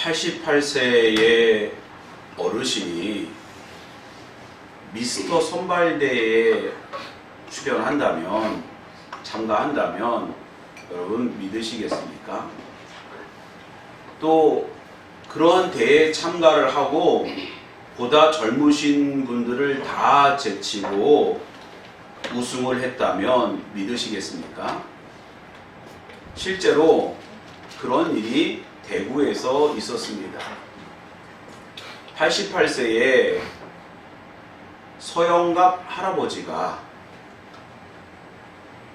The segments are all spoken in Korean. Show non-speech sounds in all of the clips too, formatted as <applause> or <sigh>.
88세의 어르신이 미스터 선발대에 출연한다면 참가한다면 여러분 믿으시겠습니까? 또 그러한 대회에 참가를 하고 보다 젊으신 분들을 다 제치고 우승을 했다면 믿으시겠습니까? 실제로 그런 일이 대구에서 있었습니다. 88세에 서영갑 할아버지가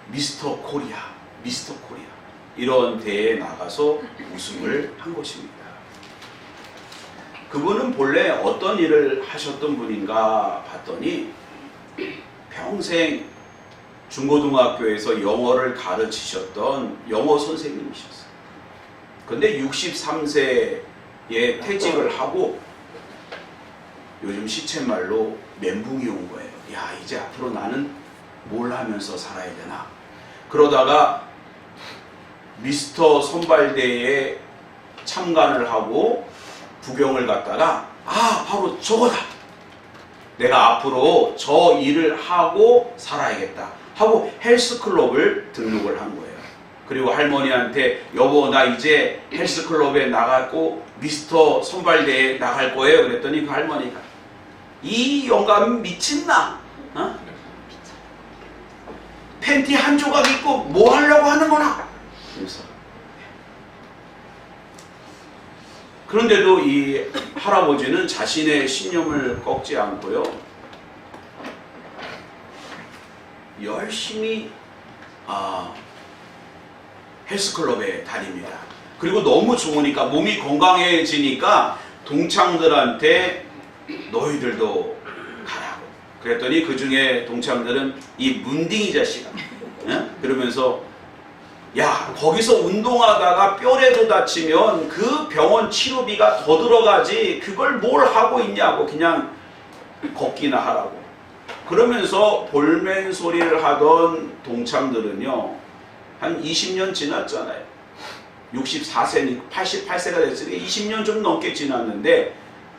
미스터 코리아, 미스터 코리아 이런 대회에 나가서 우승을 한 것입니다. 그분은 본래 어떤 일을 하셨던 분인가 봤더니 평생 중고등학교에서 영어를 가르치셨던 영어 선생님이셨어요. 근데 63세에 퇴직을 하고 요즘 시쳇말로 멘붕이 온 거예요. 야, 이제 앞으로 나는 뭘 하면서 살아야 되나? 그러다가 미스터 선발대회에 참관을 하고 구경을 갔다가 아, 바로 저거다. 내가 앞으로 저 일을 하고 살아야겠다. 하고 헬스클럽을 등록을 한 거예요. 그리고 할머니한테 여보 나 이제 헬스클럽에 나가고 미스터 선발대에 나갈 거예요. 그랬더니 그 할머니가 이 영감 미친나? 어? 팬티 한 조각 입고 뭐 하려고 하는 거나? 그래서 그런데도 이 할아버지는 자신의 신념을 꺾지 않고요. 열심히 아, 헬스클럽에 다닙니다. 그리고 너무 좋으니까 몸이 건강해지니까 동창들한테 너희들도 가라고. 그랬더니 그 중에 동창들은 이 문딩이 자식아. 응? 그러면서 야 거기서 운동하다가 뼈라도 다치면 그 병원 치료비가 더 들어가지 그걸 뭘 하고 있냐고 그냥 걷기나 하라고. 그러면서 볼멘 소리를 하던 동창들은요, 한 20년 지났잖아요. 64세니 88세가 됐으니 20년 좀 넘게 지났는데,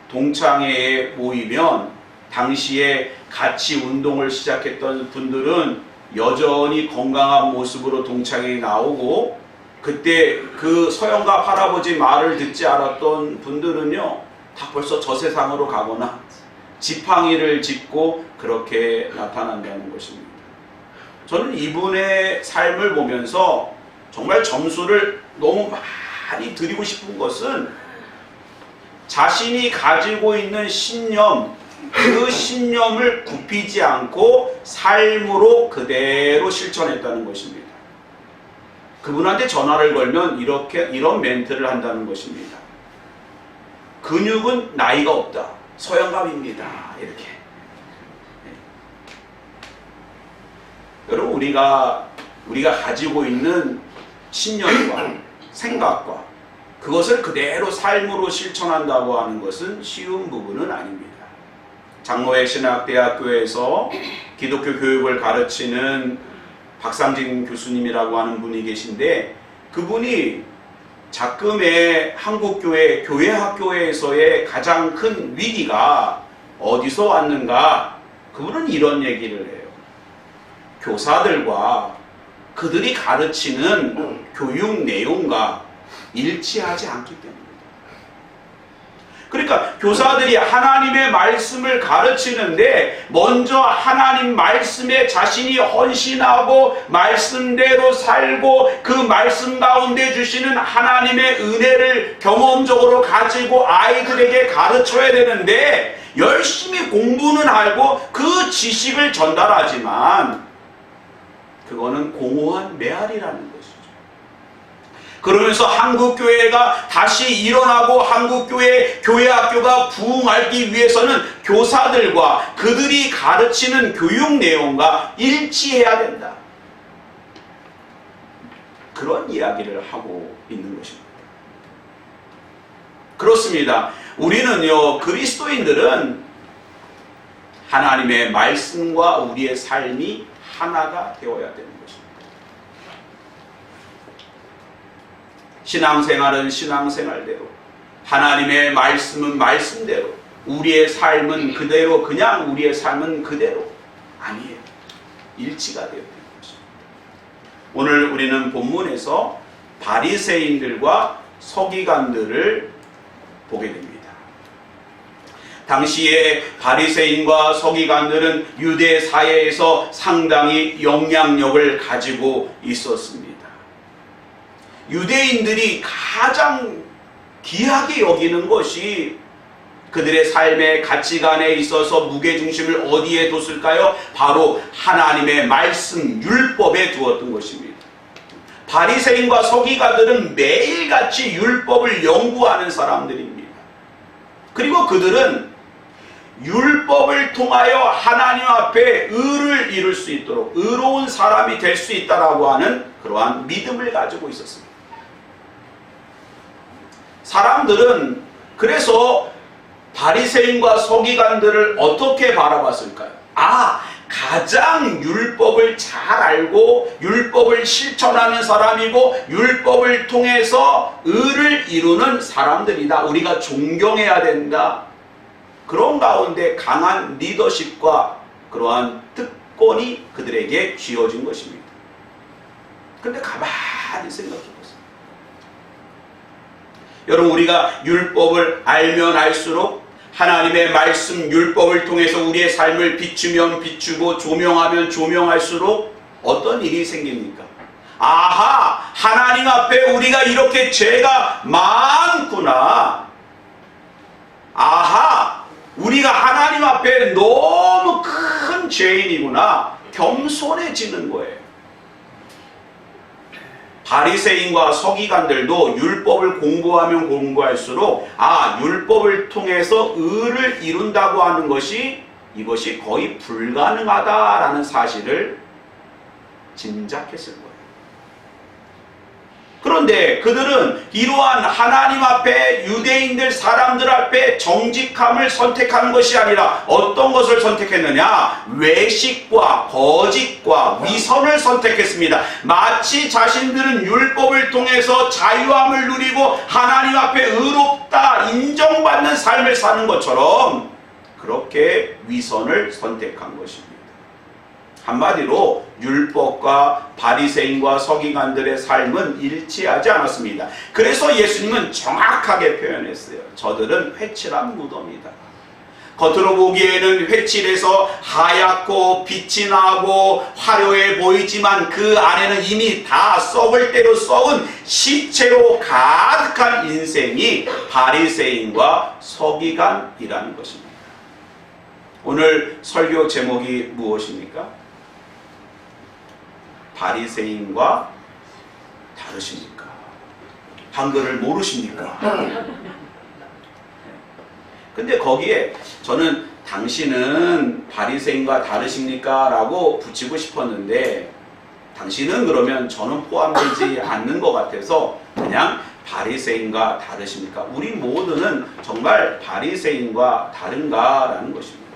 동창회에 모이면 당시에 같이 운동을 시작했던 분들은 여전히 건강한 모습으로 동창회에 나오고, 그때 그 서영갑 할아버지 말을 듣지 않았던 분들은요, 다 벌써 저 세상으로 가거나 지팡이를 짚고 그렇게 나타난다는 것입니다. 저는 이분의 삶을 보면서 정말 점수를 너무 많이 드리고 싶은 것은 자신이 가지고 있는 신념, 그 신념을 굽히지 않고 삶으로 그대로 실천했다는 것입니다. 그분한테 전화를 걸면 이렇게 이런 멘트를 한다는 것입니다. 근육은 나이가 없다. 소형감입니다. 이렇게. 여러분 우리가 우리가 가지고 있는 신념과 <clears throat> 생각과 그것을 그대로 삶으로 실천한다고 하는 것은 쉬운 부분은 아닙니다. 장로회 신학대학교에서 기독교 교육을 가르치는 박상진 교수님이라고 하는 분이 계신데 그분이 작금의 한국교회 교회 학교에서의 가장 큰 위기가 어디서 왔는가? 그분은 이런 얘기를 해요. 교사들과 그들이 가르치는 교육 내용과 일치하지 않기 때문입니다. 그러니까 교사들이 하나님의 말씀을 가르치는데 먼저 하나님 말씀에 자신이 헌신하고 말씀대로 살고 그 말씀 가운데 주시는 하나님의 은혜를 경험적으로 가지고 아이들에게 가르쳐야 되는데 열심히 공부는 알고 그 지식을 전달하지만 그거는 공허한 메아리라는 것이죠. 그러면서 한국교회가 다시 일어나고 한국교회 교회학교가 부흥하기 위해서는 교사들과 그들이 가르치는 교육 내용과 일치해야 된다. 그런 이야기를 하고 있는 것입니다. 그렇습니다. 우리는요, 그리스도인들은 하나님의 말씀과 우리의 삶이 하나가 되어야 되는 것입니다. 신앙생활은 신앙생활대로, 하나님의 말씀은 말씀대로, 우리의 삶은 그대로, 그냥 우리의 삶은 그대로 아니에요. 일치가 되어 있는 것입니다. 오늘 우리는 본문에서 바리새인들과 서기관들을 보게 됩니다. 당시에 바리새인과 서기관들은 유대 사회에서 상당히 영향력을 가지고 있었습니다. 유대인들이 가장 귀하게 여기는 것이 그들의 삶의 가치관에 있어서 무게중심을 어디에 뒀을까요? 바로 하나님의 말씀, 율법에 두었던 것입니다. 바리새인과 서기가들은 매일같이 율법을 연구하는 사람들입니다. 그리고 그들은 율법을 통하여 하나님 앞에 의를 이룰 수 있도록 의로운 사람이 될 수 있다라고 하는 그러한 믿음을 가지고 있었습니다. 사람들은 그래서 바리새인과 서기관들을 어떻게 바라봤을까요? 아, 가장 율법을 잘 알고 율법을 실천하는 사람이고 율법을 통해서 의를 이루는 사람들이다. 우리가 존경해야 된다. 그런 가운데 강한 리더십과 그러한 특권이 그들에게 쥐어진 것입니다. 근데 가만히 생각해 보세요. 여러분 우리가 율법을 알면 알수록 하나님의 말씀 율법을 통해서 우리의 삶을 비추면 비추고 조명하면 조명할수록 어떤 일이 생깁니까? 아하 하나님 앞에 우리가 이렇게 죄가 많구나. 아하 우리가 하나님 앞에 너무 큰 죄인이구나. 겸손해지는 거예요. 바리새인과 서기관들도 율법을 공부하면 공부할수록 아 율법을 통해서 의를 이룬다고 하는 것이 이것이 거의 불가능하다라는 사실을 짐작했을 거예요. 그런데 그들은 이러한 하나님 앞에 유대인들 사람들 앞에 정직함을 선택하는 것이 아니라 어떤 것을 선택했느냐? 외식과 거짓과 위선을 선택했습니다. 마치 자신들은 율법을 통해서 자유함을 누리고 하나님 앞에 의롭다 인정받는 삶을 사는 것처럼 그렇게 위선을 선택한 것입니다. 한마디로 율법과 바리새인과 서기관들의 삶은 일치하지 않았습니다. 그래서 예수님은 정확하게 표현했어요. 저들은 회칠한 무덤이다. 겉으로 보기에는 회칠해서 하얗고 빛이 나고 화려해 보이지만 그 안에는 이미 다 썩을 대로 썩은 시체로 가득한 인생이 바리새인과 서기관이라는 것입니다. 오늘 설교 제목이 무엇입니까? 바리새인과 다르십니까? 한글을 모르십니까? <laughs> 근데 거기에 저는 당신은 바리새인과 다르십니까? 라고 붙이고 싶었는데 당신은 그러면 저는 포함되지 <laughs> 않는 것 같아서 그냥 바리새인과 다르십니까? 우리 모두는 정말 바리새인과 다른가라는 것입니다.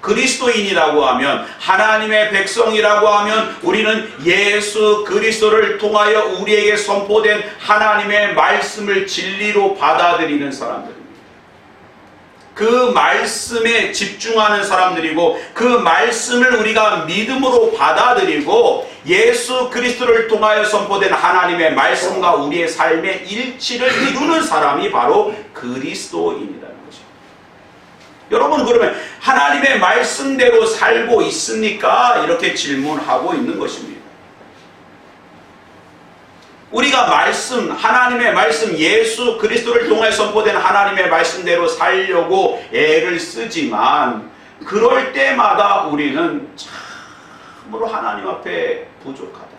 그리스도인이라고 하면 하나님의 백성이라고 하면 우리는 예수 그리스도를 통하여 우리에게 선포된 하나님의 말씀을 진리로 받아들이는 사람들입니다. 그 말씀에 집중하는 사람들이고 그 말씀을 우리가 믿음으로 받아들이고 예수 그리스도를 통하여 선포된 하나님의 말씀과 우리의 삶의 일치를 이루는 사람이 바로 그리스도입니다. 여러분 그러면 하나님의 말씀대로 살고 있습니까? 이렇게 질문하고 있는 것입니다. 우리가 말씀, 하나님의 말씀, 예수 그리스도를 통해 선포된 하나님의 말씀대로 살려고 애를 쓰지만 그럴 때마다 우리는 참으로 하나님 앞에 부족하다.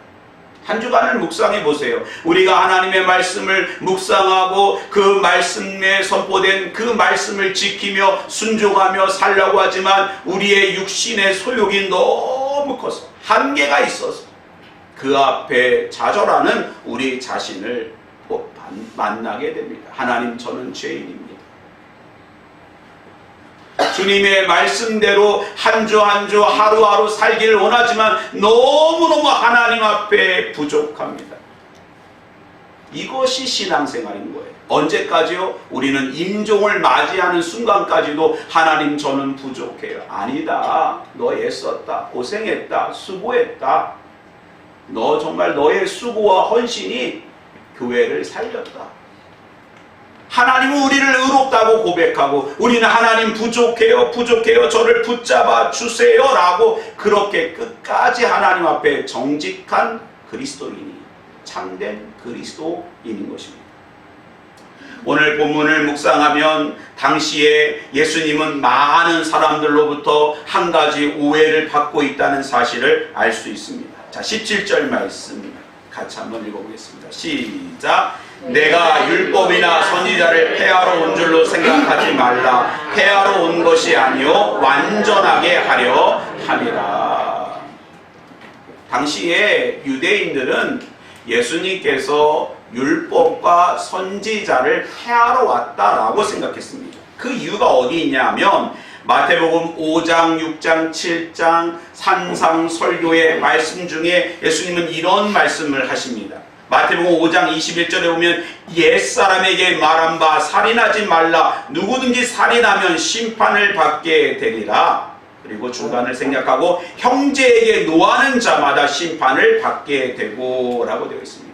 한 주간을 묵상해 보세요. 우리가 하나님의 말씀을 묵상하고 그 말씀에 선포된 그 말씀을 지키며 순종하며 살라고 하지만 우리의 육신의 소욕이 너무 커서 한계가 있어서 그 앞에 좌절하는 우리 자신을 만나게 됩니다. 하나님 저는 죄인입니다. 주님의 말씀대로 한 주 한 주 하루하루 살기를 원하지만 너무너무 하나님 앞에 부족합니다. 이것이 신앙생활인 거예요. 언제까지요? 우리는 임종을 맞이하는 순간까지도 하나님 저는 부족해요. 아니다. 너 애썼다. 고생했다. 수고했다. 너 정말 너의 수고와 헌신이 교회를 살렸다. 하나님은 우리를 의롭다고 고백하고 우리는 하나님 부족해요 부족해요 저를 붙잡아 주세요 라고 그렇게 끝까지 하나님 앞에 정직한 그리스도인이 참된 그리스도인인 것입니다. 오늘 본문을 묵상하면 당시에 예수님은 많은 사람들로부터 한 가지 오해를 받고 있다는 사실을 알 수 있습니다. 자, 17절 말씀 같이 한번 읽어보겠습니다. 시작. 내가 율법이나 선지자를 폐하러 온 줄로 생각하지 말라. 폐하러 온 것이 아니요 완전하게 하려 함이라. 당시에 유대인들은 예수님께서 율법과 선지자를 폐하러 왔다라고 생각했습니다. 그 이유가 어디 있냐면 마태복음 5장, 6장, 7장 산상 설교의 말씀 중에 예수님은 이런 말씀을 하십니다. 마태복음 5장 21절에 보면 옛사람에게 말한 바 살인하지 말라 누구든지 살인하면 심판을 받게 되리라. 그리고 중간을 생략하고 형제에게 노하는 자마다 심판을 받게 되고 라고 되어 있습니다.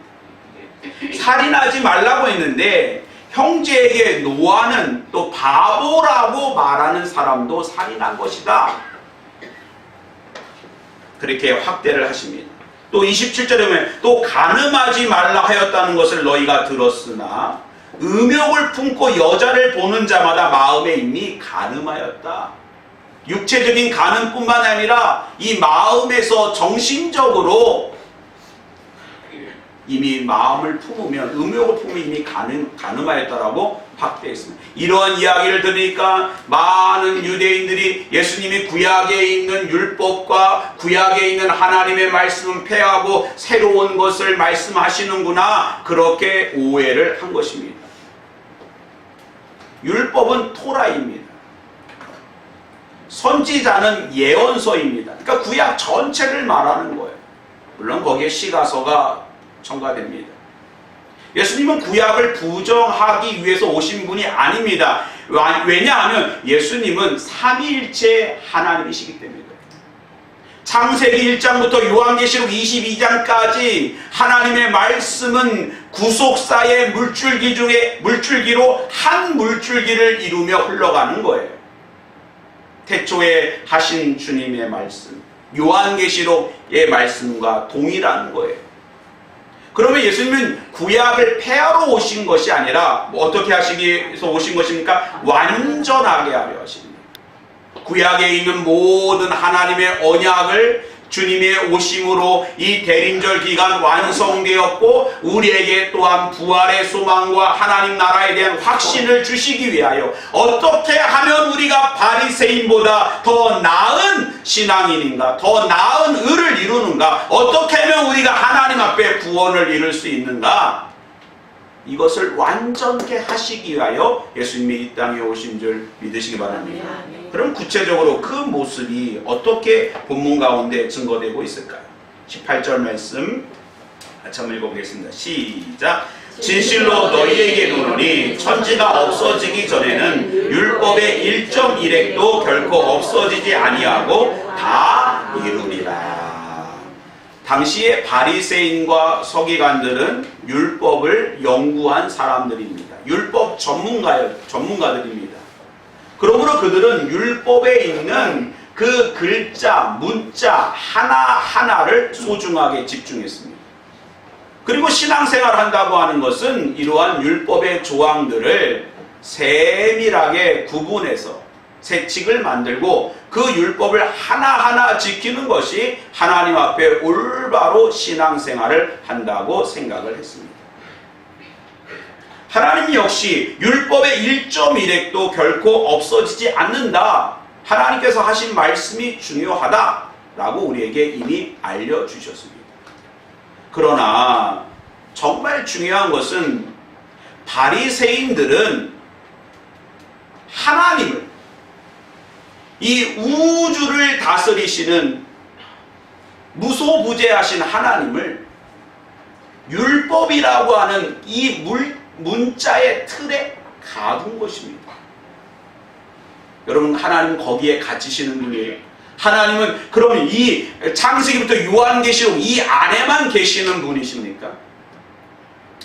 살인하지 말라고 했는데 형제에게 노하는 또 바보라고 말하는 사람도 살인한 것이다. 그렇게 확대를 하십니다. 또 27절에 보면 또 가늠하지 말라 하였다는 것을 너희가 들었으나 음욕을 품고 여자를 보는 자마다 마음에 이미 가늠하였다. 육체적인 가늠뿐만 아니라 이 마음에서 정신적으로 이미 마음을 품으면 음욕을 품으면 이미 가늠, 가늠하였다라고 확대했습니다. 이러한 이야기를 들으니까 많은 유대인들이 예수님이 구약에 있는 율법과 구약에 있는 하나님의 말씀은 폐하고 새로운 것을 말씀하시는구나 그렇게 오해를 한 것입니다. 율법은 토라입니다. 선지자는 예언서입니다. 그러니까 구약 전체를 말하는 거예요. 물론 거기에 시가서가 첨가됩니다. 예수님은 구약을 부정하기 위해서 오신 분이 아닙니다. 왜냐하면 예수님은 삼위일체 하나님이시기 때문에 창세기 1장부터 요한계시록 22장까지 하나님의 말씀은 구속사의 물줄기 중에 물줄기로 한 물줄기를 이루며 흘러가는 거예요. 태초에 하신 주님의 말씀, 요한계시록의 말씀과 동일한 거예요. 그러면 예수님은 구약을 폐하러 오신 것이 아니라 뭐 어떻게 하시기 위해서 오신 것입니까? 완전하게 하려 하십니다. 구약에 있는 모든 하나님의 언약을 주님의 오심으로 이 대림절 기간 완성되었고 우리에게 또한 부활의 소망과 하나님 나라에 대한 확신을 주시기 위하여 어떻게 하면 우리가 바리새인보다 더 나은 신앙인인가 더 나은 의를 이루는가 어떻게 하면 우리가 하나님 앞에 구원을 이룰 수 있는가 이것을 완전케 하시기 위하여 예수님이 이 땅에 오신 줄 믿으시기 바랍니다. 그럼 구체적으로 그 모습이 어떻게 본문 가운데 증거되고 있을까요? 18절 말씀 같이 한번 읽어보겠습니다. 시작. 진실로 너희에게 이르노니 천지가 없어지기 전에는 율법의 1.1핵도 결코 없어지지 아니하고 다 이루리라. 당시의 바리새인과 서기관들은 율법을 연구한 사람들입니다. 율법 전문가 전문가들입니다. 그러므로 그들은 율법에 있는 그 글자, 문자 하나하나를 소중하게 집중했습니다. 그리고 신앙생활 한다고 하는 것은 이러한 율법의 조항들을 세밀하게 구분해서 세칙을 만들고 그 율법을 하나하나 지키는 것이 하나님 앞에 올바로 신앙생활을 한다고 생각을 했습니다. 하나님 역시 율법의 1.1핵도 결코 없어지지 않는다. 하나님께서 하신 말씀이 중요하다 라고 우리에게 이미 알려주셨습니다. 그러나 정말 중요한 것은 바리새인들은 하나님을 이 우주를 다스리시는 무소부재하신 하나님을 율법이라고 하는 이 물, 문자의 틀에 가둔 것입니다. 여러분 하나님 거기에 갇히시는 분이에요. 하나님은 그러면 이 창세기부터 요한계시록 이 안에만 계시는 분이십니까?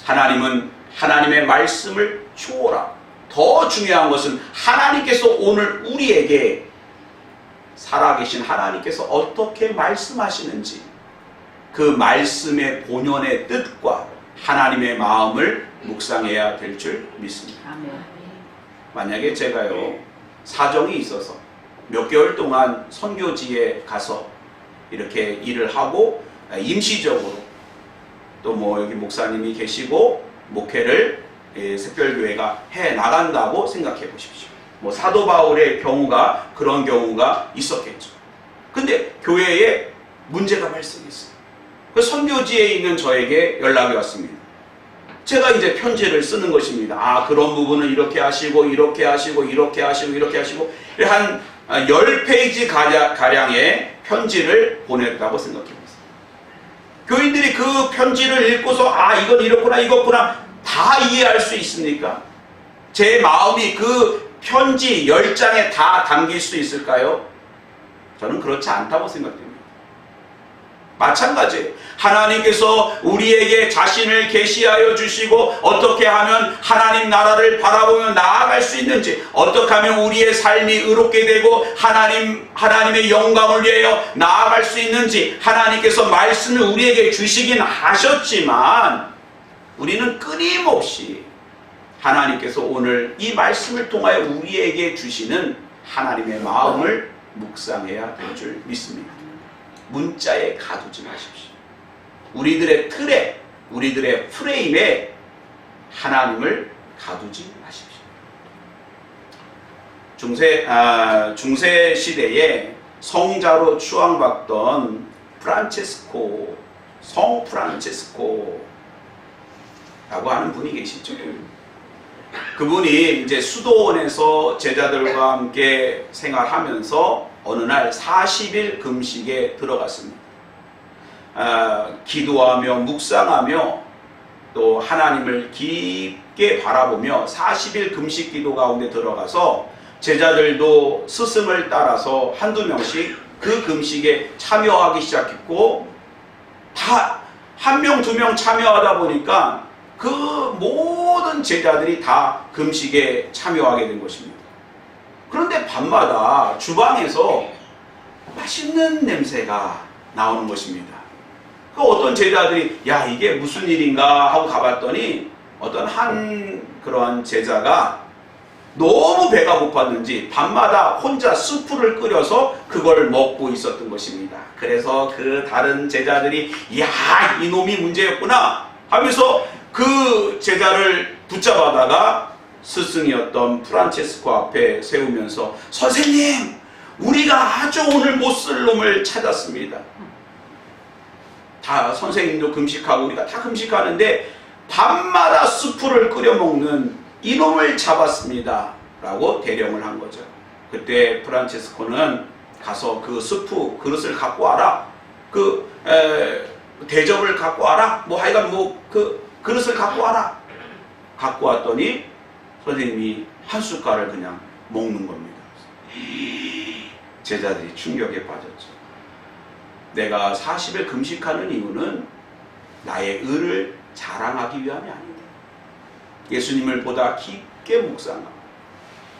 하나님은 하나님의 말씀을 초월하. 더 중요한 것은 하나님께서 오늘 우리에게 살아계신 하나님께서 어떻게 말씀하시는지 그 말씀의 본연의 뜻과 하나님의 마음을 묵상해야 될 줄 믿습니다. 만약에 제가요 사정이 있어서 몇 개월 동안 선교지에 가서 이렇게 일을 하고 임시적으로 또 뭐 여기 목사님이 계시고 목회를 예, 특별교회가 해 나간다고 생각해 보십시오. 뭐 사도 바울의 경우가 그런 경우가 있었겠죠. 근데 교회에 문제가 발생했어요. 그 선교지에 있는 저에게 연락이 왔습니다. 제가 이제 편지를 쓰는 것입니다. 아, 그런 부분은 이렇게 하시고, 이렇게 하시고, 이렇게 하시고, 이렇게 하시고, 한 10페이지 가량의 편지를 보냈다고 생각해 보세요. 교인들이 그 편지를 읽고서, 아, 이건 이렇구나, 이거구나, 다 이해할 수 있습니까? 제 마음이 그 편지 10장에 다 담길 수 있을까요? 저는 그렇지 않다고 생각됩니다. 마찬가지예요. 하나님께서 우리에게 자신을 계시하여 주시고 어떻게 하면 하나님 나라를 바라보며 나아갈 수 있는지 어떻게 하면 우리의 삶이 의롭게 되고 하나님 하나님의 영광을 위하여 나아갈 수 있는지 하나님께서 말씀을 우리에게 주시긴 하셨지만 우리는 끊임없이 하나님께서 오늘 이 말씀을 통하여 우리에게 주시는 하나님의 마음을 묵상해야 될 줄 믿습니다. 문자에 가두지 마십시오. 우리들의 틀에, 우리들의 프레임에 하나님을 가두지 마십시오. 중세, 아, 중세 시대에 성자로 추앙받던 프란체스코, 성 프란체스코라고 하는 분이 계시죠. 그분이 이제 수도원에서 제자들과 함께 생활하면서 어느 날 40일 금식에 들어갔습니다. 아, 기도하며 묵상하며 또 하나님을 깊게 바라보며 40일 금식 기도 가운데 들어가서 제자들도 스승을 따라서 한두 명씩 그 금식에 참여하기 시작했고 다 한 명, 두 명 참여하다 보니까 그 모든 제자들이 다 금식에 참여하게 된 것입니다. 그런데 밤마다 주방에서 맛있는 냄새가 나오는 것입니다. 그 어떤 제자들이 야 이게 무슨 일인가 하고 가봤더니 어떤 한 그러한 제자가 너무 배가 고팠는지 밤마다 혼자 수프를 끓여서 그걸 먹고 있었던 것입니다. 그래서 그 다른 제자들이 야 이놈이 문제였구나 하면서 그 제자를 붙잡아다가 스승이었던 프란체스코 앞에 세우면서 선생님 우리가 아주 오늘 못 쓸 놈을 찾았습니다. 다 선생님도 금식하고 우리가 다 금식하는데 밤마다 수프를 끓여 먹는 이놈을 잡았습니다. 라고 대령을 한 거죠. 그때 프란체스코는 가서 그 수프 그릇을 갖고 와라. 그 에, 대접을 갖고 와라. 뭐 하여간 뭐그 그릇을 갖고 와라. 갖고 왔더니 선생님이 한 숟갈을 그냥 먹는 겁니다. 제자들이 충격에 빠졌죠. 내가 40일 금식하는 이유는 나의 의를 자랑하기 위함이 아니다. 예수님을 보다 깊게 묵상하고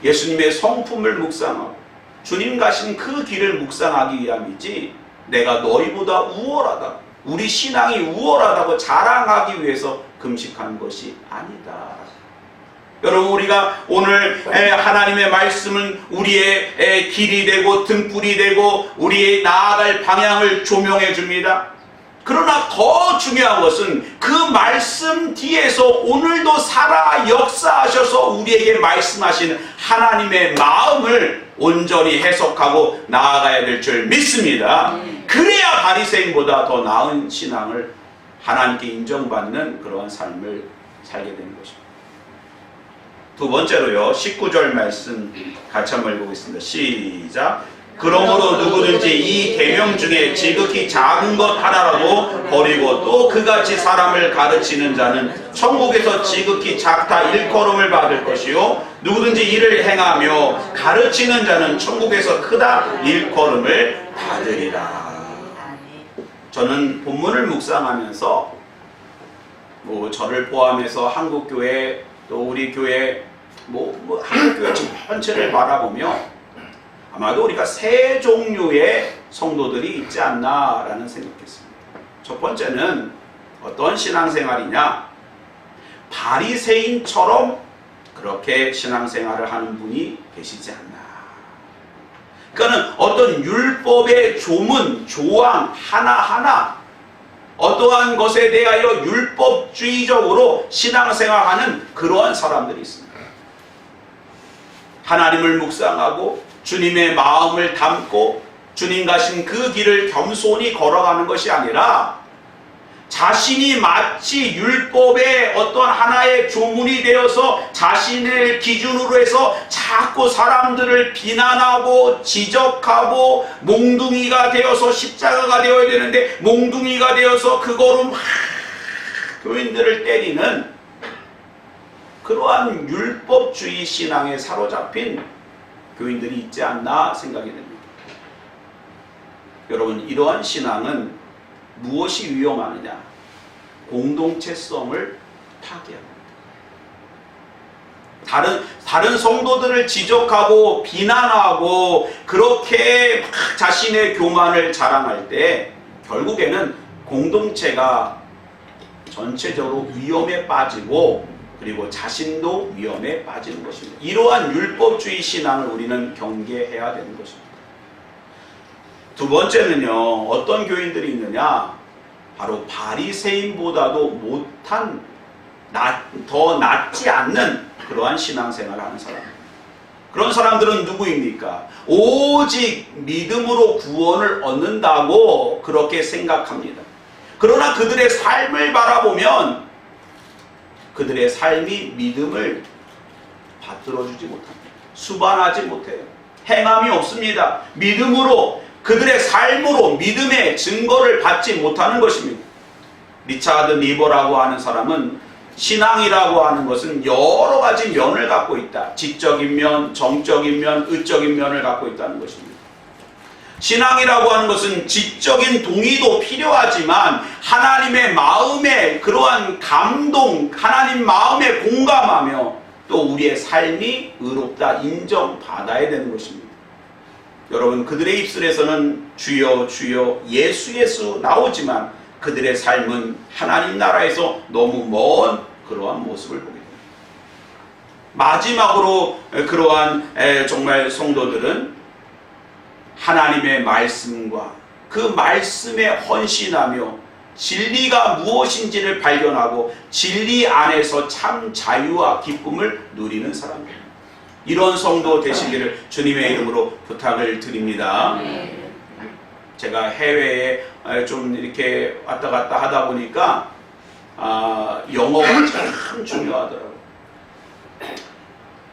예수님의 성품을 묵상하고 주님 가신 그 길을 묵상하기 위함이지 내가 너희보다 우월하다. 우리 신앙이 우월하다고 자랑하기 위해서 금식한 것이 아니다. 여러분 우리가 오늘 에, 하나님의 말씀은 우리의 에, 길이 되고 등불이 되고 우리의 나아갈 방향을 조명해 줍니다. 그러나 더 중요한 것은 그 말씀 뒤에서 오늘도 살아 역사하셔서 우리에게 말씀하시는 하나님의 마음을 온전히 해석하고 나아가야 될 줄 믿습니다. 그래야 바리새인보다 더 나은 신앙을 하나님께 인정받는 그러한 삶을 살게 되는 것입니다. 두 번째로요. 19절 말씀 같이 한번 읽어보겠습니다. 시작. 그러므로 누구든지 이 계명 중에 지극히 작은 것 하나라도 버리고 또 그같이 사람을 가르치는 자는 천국에서 지극히 작다 일컬음을 받을 것이요 누구든지 이를 행하며 가르치는 자는 천국에서 크다 일컬음을 받으리라. 저는 본문을 묵상하면서 뭐 저를 포함해서 한국 교회 또 우리 교회 뭐, 뭐 한국 교회 전체를 바라보며 아마도 우리가 세 종류의 성도들이 있지 않나라는 생각했습니다. 첫 번째는 어떤 신앙생활이냐? 바리새인처럼 그렇게 신앙생활을 하는 분이 계시지 않나. 그러니까는 어떤 율법의 조문, 조항 하나하나 어떠한 것에 대하여 율법주의적으로 신앙생활하는 그러한 사람들이 있습니다. 하나님을 묵상하고 주님의 마음을 담고 주님 가신 그 길을 겸손히 걸어가는 것이 아니라 자신이 마치 율법의 어떤 하나의 조문이 되어서 자신을 기준으로 해서 자꾸 사람들을 비난하고 지적하고 몽둥이가 되어서 십자가가 되어야 되는데 몽둥이가 되어서 그거로 막 교인들을 때리는 그러한 율법주의 신앙에 사로잡힌 교인들이 있지 않나 생각이 됩니다. 여러분 이러한 신앙은 무엇이 위험하느냐? 공동체성을 파괴합니다. 다른 다른 성도들을 지적하고 비난하고 그렇게 막 자신의 교만을 자랑할 때 결국에는 공동체가 전체적으로 위험에 빠지고 그리고 자신도 위험에 빠지는 것입니다. 이러한 율법주의 신앙을 우리는 경계해야 되는 것입니다. 두 번째는요, 어떤 교인들이 있느냐? 바로 바리새인보다도 못한, 낫, 더 낫지 않는 그러한 신앙생활을 하는 사람. 그런 사람들은 누구입니까? 오직 믿음으로 구원을 얻는다고 그렇게 생각합니다. 그러나 그들의 삶을 바라보면 그들의 삶이 믿음을 받들어주지 못합니다. 수반하지 못해요. 행함이 없습니다. 믿음으로 그들의 삶으로 믿음의 증거를 받지 못하는 것입니다. 리차드 리버라고 하는 사람은 신앙이라고 하는 것은 여러 가지 면을 갖고 있다. 지적인 면, 정적인 면, 의적인 면을 갖고 있다는 것입니다. 신앙이라고 하는 것은 지적인 동의도 필요하지만 하나님의 마음에 그러한 감동, 하나님 마음에 공감하며 또 우리의 삶이 의롭다 인정받아야 되는 것입니다. 여러분 그들의 입술에서는 주여 주여 예수 예수 나오지만 그들의 삶은 하나님 나라에서 너무 먼 그러한 모습을 보게 됩니다. 마지막으로 그러한 정말 성도들은 하나님의 말씀과 그 말씀에 헌신하며 진리가 무엇인지를 발견하고 진리 안에서 참 자유와 기쁨을 누리는 사람입니다. 이런 성도 되시기를 주님의 이름으로 부탁을 드립니다. 제가 해외에 좀 이렇게 왔다 갔다 하다 보니까 아, 영어가 참 중요하더라고요.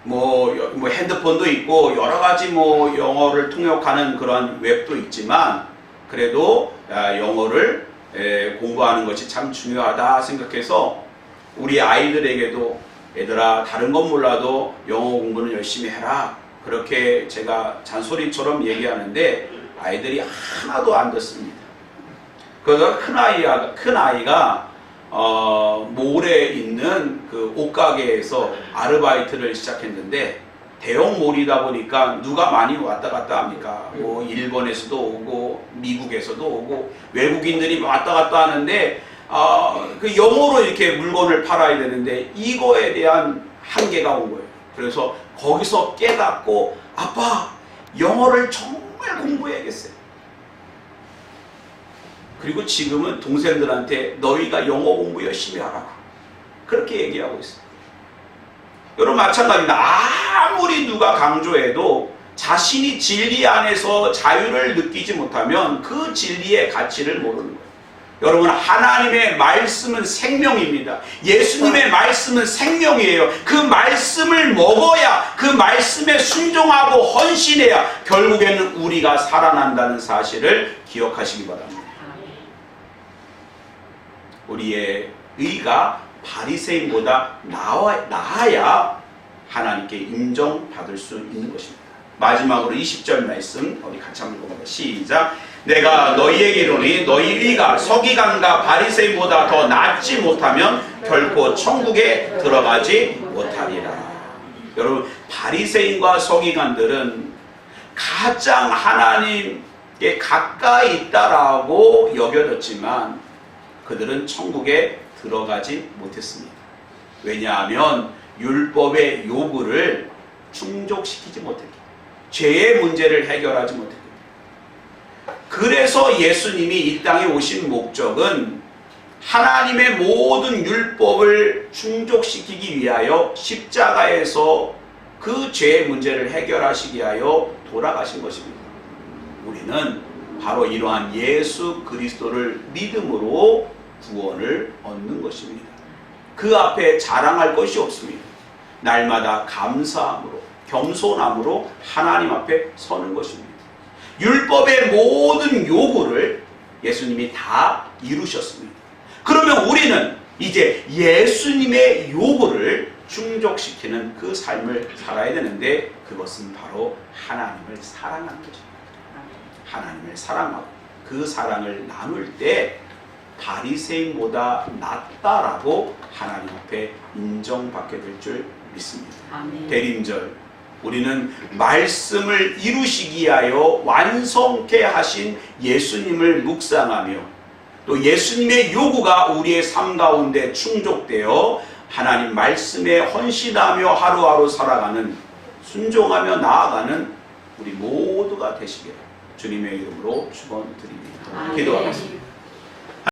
뭐, 뭐 핸드폰도 있고 여러 가지 뭐 영어를 통역하는 그런 웹도 있지만 그래도 아, 영어를 에, 공부하는 것이 참 중요하다 생각해서 우리 아이들에게도 얘들아 다른 건 몰라도 영어 공부는 열심히 해라 그렇게 제가 잔소리처럼 얘기하는데 아이들이 하나도 안 듣습니다. 그래서 큰 아이가 큰 아이가 어, 몰에 있는 그 옷가게에서 아르바이트를 시작했는데 대형 몰이다 보니까 누가 많이 왔다 갔다 합니까? 뭐 일본에서도 오고 미국에서도 오고 외국인들이 왔다 갔다 하는데 어, 그 영어로 이렇게 물건을 팔아야 되는데 이거에 대한 한계가 온 거예요. 그래서 거기서 깨닫고 아빠 영어를 정말 공부해야겠어요. 그리고 지금은 동생들한테 너희가 영어 공부 열심히 하라고 그렇게 얘기하고 있어요. 여러분 마찬가지입니다. 아무리 누가 강조해도 자신이 진리 안에서 자유를 느끼지 못하면 그 진리의 가치를 모르는 거예요. 여러분 하나님의 말씀은 생명입니다. 예수님의 말씀은 생명이에요. 그 말씀을 먹어야 그 말씀에 순종하고 헌신해야 결국에는 우리가 살아난다는 사실을 기억하시기 바랍니다. 우리의 의가 바리새인보다 나아, 나아야 하나님께 인정받을 수 있는 것입니다. 마지막으로 20절 말씀 우리 같이 한번 읽어보자. 시작. 내가 너희에게 이르니 너희 의가 서기관과 바리새인보다 더 낫지 못하면 결코 천국에 들어가지 못하리라. 여러분 바리새인과 서기관들은 가장 하나님께 가까이 있다라고 여겨졌지만 그들은 천국에 들어가지 못했습니다. 왜냐하면 율법의 요구를 충족시키지 못했기 죄의 문제를 해결하지 못했기 그래서 예수님이 이 땅에 오신 목적은 하나님의 모든 율법을 충족시키기 위하여 십자가에서 그 죄의 문제를 해결하시기 위하여 돌아가신 것입니다. 우리는 바로 이러한 예수 그리스도를 믿음으로 구원을 얻는 것입니다. 그 앞에 자랑할 것이 없습니다. 날마다 감사함으로 겸손함으로 하나님 앞에 서는 것입니다. 율법의 모든 요구를 예수님이 다 이루셨습니다. 그러면 우리는 이제 예수님의 요구를 충족시키는 그 삶을 살아야 되는데 그것은 바로 하나님을 사랑하는 것입니다. 하나님을 사랑하고 그 사랑을 나눌 때 바리새인보다 낫다라고 하나님 앞에 인정받게 될 줄 믿습니다. 아멘. 대림절 우리는 말씀을 이루시기 위하여 완성케 하신 예수님을 묵상하며 또 예수님의 요구가 우리의 삶 가운데 충족되어 하나님 말씀에 헌신하며 하루하루 살아가는 순종하며 나아가는 우리 모두가 되시기를 주님의 이름으로 축원드립니다. 기도하겠습니다.